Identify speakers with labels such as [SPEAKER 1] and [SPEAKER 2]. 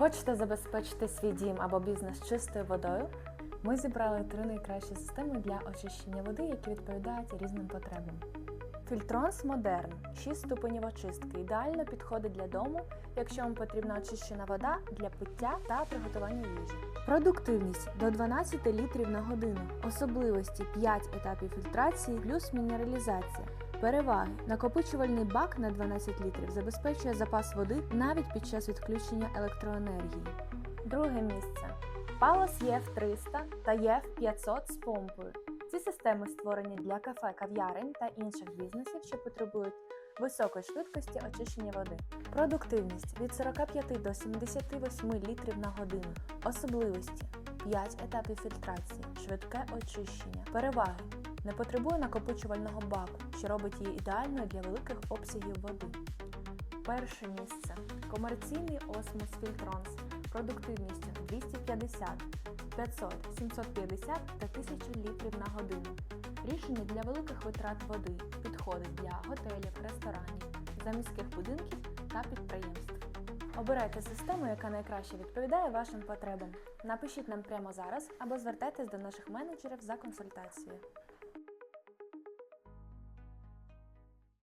[SPEAKER 1] Хочете забезпечити свій дім або бізнес чистою водою? Ми зібрали три найкращі системи для очищення води, які відповідають різним потребам. Фільтронс Модерн 6 ступенів очистки ідеально підходить для дому, якщо вам потрібна очищена вода для пиття та приготування їжі. Продуктивність до 12 літрів на годину. Особливості 5 етапів фільтрації плюс мінералізація. Переваги: накопичувальний бак на 12 літрів забезпечує запас води навіть під час відключення електроенергії. Друге місце. Palace EF300 та EF500 з помпою. Ці системи створені для кафе, кав'ярень та інших бізнесів, що потребують високої швидкості очищення води. Продуктивність від 45 до 78 літрів на годину. Особливості 5 етапів фільтрації, швидке очищення. Переваги не потребує накопичувального баку, що робить її ідеальною для великих обсягів води. Перше місце комерційний Osmos Filtrons продуктивністю 250, 500, 750 та 1000 літрів на годину. Рішення для великих витрат води підходить для готелів, ресторанів, заміських будинків та підприємств. Обирайте систему, яка найкраще відповідає вашим потребам. Напишіть нам прямо зараз або звертайтесь до наших менеджерів за консультацією.